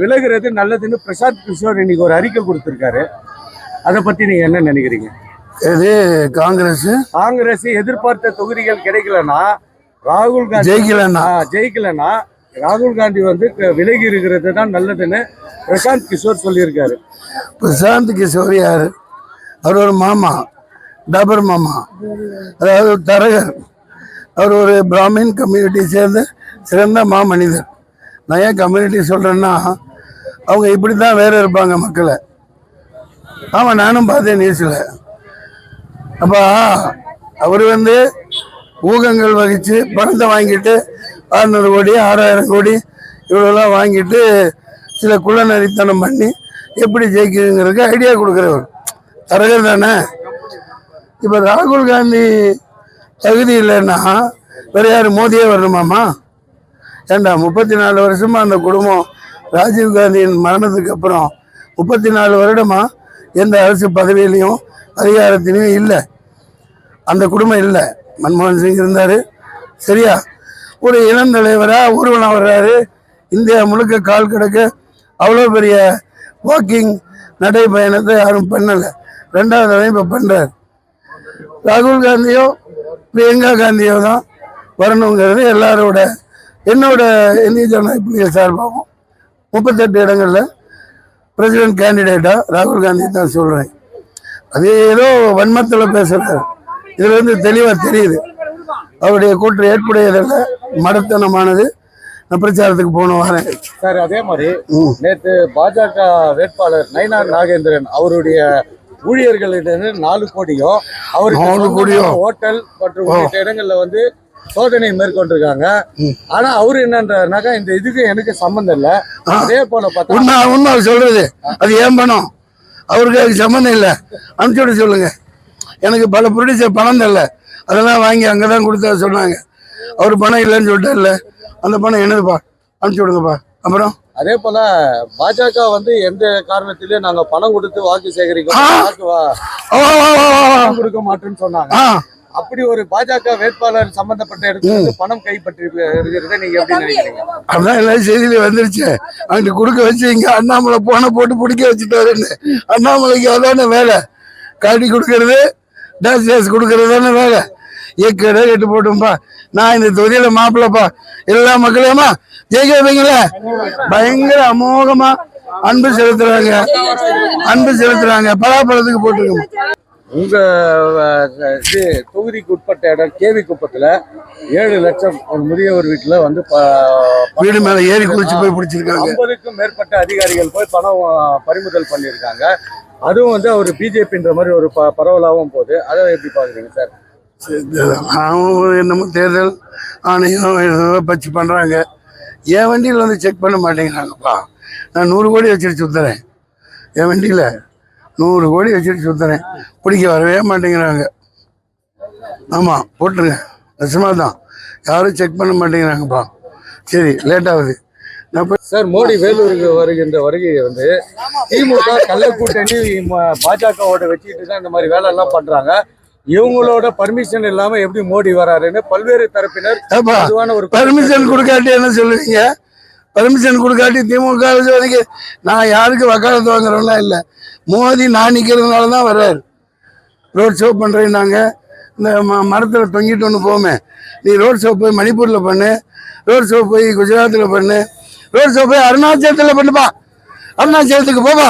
விலகுறது நல்லதுன்னு பிரசாந்த் கிஷோர் இன்னைக்கு ஒரு அறிக்கை கொடுத்திருக்காரு. அதை பத்தி நீங்க என்ன நினைக்கிறீங்க? இது காங்கிரஸ்? காங்கிரஸ் எதிர்பார்த்த தொகுதிகள் கிடைக்கலன்னா ராகுல் காந்தி ஜெயிக்கலன்னா? ஜெயிக்கலன்னா ராகுல் காந்தி வந்து விலகி இருக்கிறது தான் நல்லதுன்னு பிரசாந்த் கிஷோர் சொல்லியிருக்காரு. பிரசாந்த் கிஷோர் யாரு? அவர் ஒரு மாமா டபர் மாமா. அதாவது தரகர். அவர் ஒரு பிராமின் கம்யூனிட்டி சேர்ந்த சிறந்த மாமனிதர். நான் ஏன் கம்யூனிட்டி சொல்கிறேன்னா அவங்க இப்படி தான் வேற இருப்பாங்க மக்களை. ஆமாம் நானும் பார்த்தேன் நியூஸில் அப்போ அவர் வந்து ஊகங்கள் வகித்து பணத்தை வாங்கிட்டு அறுநூறு கோடி ஆறாயிரம் கோடி இவ்வளோலாம் வாங்கிட்டு சில குள்ளநரித்தனம் பண்ணி எப்படி ஜெயிக்கிறதுங்கிறதுக்கு ஐடியா கொடுக்குறவர். தரகர் தானே? இப்போ ராகுல் காந்தி தகுதி இல்லைன்னா வேற யார்? மோதியே வரணுமாம்மா? ஏண்டா முப்பத்தி நாலு வருஷமாக அந்த குடும்பம் ராஜீவ் காந்தியின் மரணத்துக்கு அப்புறம் முப்பத்தி நாலு வருடமாக எந்த அரசு பதவியிலையும் அதிகாரத்திலையும் இல்லை. அந்த குடும்பம் இல்லை. மன்மோகன் சிங் இருந்தார். சரியா? ஒரு இளந்தலைவராக ஊர்வலம் வர்றாரு. இந்தியா முழுக்க கால் கிடக்க அவ்வளோ பெரிய வாக்கிங் நடைப்பயணத்தை யாரும் பண்ணலை. ரெண்டாவது தடவை இப்போ பண்ணுறாரு ராகுல் காந்தியோ பிரியங்கா காந்தியோ தான் வரணுங்கிறது எல்லாரோட என்னோட இந்திய ஜனநாயக புலிகள் சார்பாகவும் முப்பத்தெட்டு இடங்களில் பிரசிடென்ட் கேண்டிடேட்டாக ராகுல் காந்தி தான் சொல்கிறேன் அது ஏதோ வன்மத்தில் பேசுகிறார் இதுல இருந்து தெளிவாக தெரியுது. அவருடைய கூற்று ஏற்புடையதல்ல மடத்தனமானது. நான் பிரச்சாரத்துக்கு போன வாரேன் சார் அதே மாதிரி. நேத்து பாஜக வேட்பாளர் நயினார் நாகேந்திரன் அவருடைய ஊழியர்களிடம் நாலு கோடியும் அவருக்கு நாலு சொந்தமான கோடியோ? ஹோட்டல் மற்றும் இடங்கள்ல வந்து சோதனை மேற்கொண்டிருக்காங்க. ஆனா அவரு என்னன்றாருனாக்கா இந்த இதுக்கு எனக்கு சம்பந்தம் இல்ல. அதே போல பார்த்தா உண்மை சொல்றது. அது ஏன் பணம்? அவருக்கு அதுக்கு சம்மந்தம் இல்லை. அனுப்பிச்சு விட சொல்லுங்க. எனக்கு பல ப்ரொடியூசர் பணம் தரல. அதெல்லாம் வாங்கி அங்கே தான் கொடுத்தா சொன்னாங்க. அவர் பணம் இல்லைன்னு சொல்லிட்டார்ல. அந்த பணம் என்னதுப்பா? அனுப்பிச்சு விடுங்கப்பா. அப்புறம்? அதே போல பாஜக வந்து எந்த காரணத்திலயும் நாங்க பணம் கொடுத்து வாக்கு சேகரிக்க கொடுக்க மாட்டேன்னு சொன்னாங்க. அப்படி ஒரு பாஜக வேட்பாளர் சம்பந்தப்பட்ட இடத்துல பணம் கைப்பற்றி இருக்கிறத நீங்க எப்படி நினைக்கிறீங்க? அதான் எல்லாம் செய்தியில வந்துருச்சு. அங்கிட்டு கொடுக்க வச்சு இங்க அண்ணாமலை போன போட்டு பிடிக்க வச்சுட்டாருன்னு. அண்ணாமலைக்கு அதான வேலை? காட்டி கொடுக்கறது டாஸ் டேஸ் கொடுக்கறது தானே வேலை? ஏக்கடை எட்டு போட்டும்பா. நான் இந்த தொகுதியில மாப்பிள்ளப்பா. எல்லா மக்களையுமா? ஜெயிக்க வைப்பீங்களே பயங்கர அமோகமா அன்பு செலுத்துறாங்க. அன்பு செலுத்துறாங்க. பலாப்பழத்துக்கு போட்டுருக்கோம் உங்க அஹ், இது தொகுதிக்கு உட்பட்ட இடம் கேவி குப்பத்துல ஏழு லட்சம் ஒரு முதியவர் வீட்டுல வந்து வீடு மேல ஏறி குளிச்சு போய் பிடிச்சிருக்காங்க. ஐம்பதுக்கும் மேற்பட்ட அதிகாரிகள் போய் பணம் பறிமுதல் பண்ணியிருக்காங்க. அதுவும் வந்து அவர் பிஜேபின்ற மாதிரி ஒரு ப பரவலாகவும் போகுது. அதை எப்படி பாக்குறீங்க சார்? அவங்க என்னமோ தேர்தல் ஆணையம் ஏதோ பச்சு பண்ணுறாங்க என் வண்டியில் வந்து செக் பண்ண மாட்டேங்கிறாங்கப்பா. நான் நூறு கோடி வச்சுட்டு சுற்றுறேன் என் வண்டியில். நூறு கோடி வச்சுட்டு சுற்றுறேன் பிடிக்க வரவே மாட்டேங்கிறாங்க. ஆமாம் போட்டுருங்க. நிஜமாக தான். யாரும் செக் பண்ண மாட்டேங்கிறாங்கப்பா. சரி லேட் ஆகுது. நான் போய் சார் மோடி வேலூருக்கு வருகின்ற வருகை வந்து திமுக கள்ள கூட்டணி பாஜகவோட வச்சுக்கிட்டு தான் இந்த மாதிரி வேலை எல்லாம் பண்றாங்க. இவங்களோட பர்மிஷன் இல்லாம எப்படி மோடி வராருன்னு பல்வேறு தரப்பினர் ஒரு பர்மிஷன் கொடுக்காட்டி என்ன சொல்லுவீங்க? பர்மிஷன் கொடுக்காட்டி திமுக அரசுக்கு நான் யாருக்கு வக்காலத்து வாங்குறோம்லாம் இல்லை. மோதி நான் நிற்கிறதுனால தான் வர்றாரு ரோட் ஷோ பண்ணுறேன்னாங்க இந்த ம மரத்தில் தொங்கிட்டு ஒன்று போமே. நீ ரோட் ஷோ போய் மணிப்பூரில் பண்ணு. ரோட் ஷோ போய் குஜராத்தில் பண்ணு. ரோட் ஷோ போய் அருணாச்சலத்தில் பண்ணுப்பா அருணாச்சலத்துக்கு போப்பா.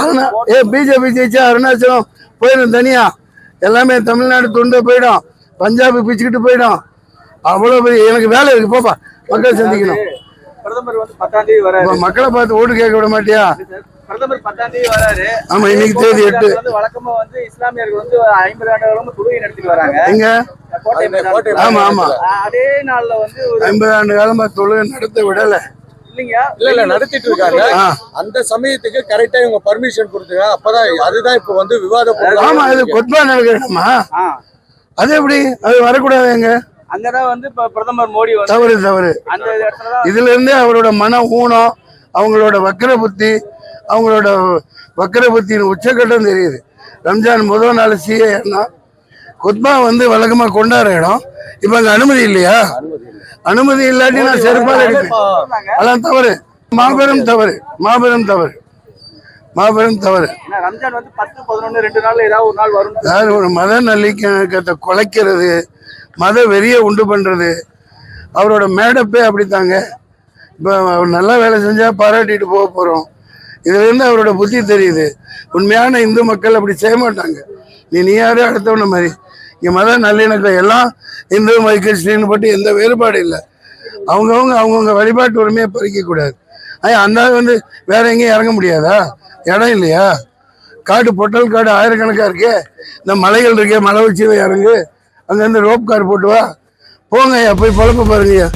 அருணா ஏ பிஜேபி ஜெயிச்சா அருணாச்சலம் போயிடும் தனியா. எல்லாமே தமிழ்நாடு துண்டு போயிடும். பஞ்சாபு பிச்சுக்கிட்டு போயிடும். அவ்வளோ பெரிய எனக்கு வேலை இருக்கு போப்பா. மக்கள் சந்திக்கணும். பிரதமர் வந்து பத்தாம் தேதி வராரு. மக்களை பார்த்து ஓட்டு கேட்க விட மாட்டியா? பிரதமர் பத்தாம் தேதி வராரு. ஆமா இன்னைக்கு தேதி எட்டு. வந்து வழக்கமா வந்து இஸ்லாமியர்கள் வந்து ஐம்பது ஆண்டு காலமா தொழுகை நடத்திட்டு வராங்க. எங்க? ஆமா ஆமா. அதே நாள்ல வந்து ஒரு ஐம்பது ஆண்டு காலமா தொழுகை நடத்த விடல. இல்லைங்க. இல்ல இல்ல நடத்திட்டு இருக்காங்க. அந்த சமயத்துக்கு கரெக்டா இவங்க பர்மிஷன் கொடுத்துருக்காங்க. அப்பதான் அதுதான் இப்ப வந்து விவாத பொருளா ஆமா இது கொத்பா அது எப்படி? அது வரக்கூடாது எங்க? அங்கதான் வந்து இப்ப பிரதமர் மோடி வந்து தவறு தவறு. அந்த இதுல இருந்தே அவரோட மன ஊனம் அவங்களோட வக்கர புத்தி அவங்களோட வக்கர புத்தியின் உச்சக்கட்டம் தெரியுது. ரம்ஜான் முதல் நாள் சிஏன்னா குத்பா வந்து வழக்கமா கொண்டாடுற இடம். இப்ப அங்க அனுமதி இல்லையா? அனுமதி இல்லாட்டி நான் செருப்பால அடிப்பேன். அதெல்லாம் தவறு. மாபெரும் தவறு. மாபெரும் தவறு. மாபெரும் தவறு. வந்து ஒரு நாள் வரும். அதாவது ஒரு மத நல்லிணக்கத்தை குலைக்கிறது மத வெறியை உண்டு பண்ணுறது அவரோட மேடப்பே அப்படித்தாங்க. இப்போ அவர் நல்லா வேலை செஞ்சால் பாராட்டிட்டு போக போகிறோம் இதுலேருந்து அவரோட புத்தி தெரியுது. உண்மையான இந்து மக்கள் அப்படி செய்ய மாட்டாங்க. நீ நீ யாரு அடுத்தவன மாதிரி? இங்கே மத நல்லிணக்கம் எல்லாம் இந்து மத கிறிஸ்டின் பட்டு எந்த வேறுபாடு இல்லை. அவங்கவுங்க அவங்கவுங்க வழிபாட்டு உரிமையை பறிக்கக்கூடாது ஐயா அந்த வந்து வேற எங்கேயும் இறங்க முடியாதா? இடம் இல்லையா? காடு பொட்டல் காடு ஆயிரக்கணக்காக இருக்கே. இந்த மலைகள் இருக்கே மலை உச்சியில் இறங்கு. அங்கேருந்து ரோப் கார் போட்டு வா. போங்க ஐயா போய் பழப்ப பாருங்கய்யா.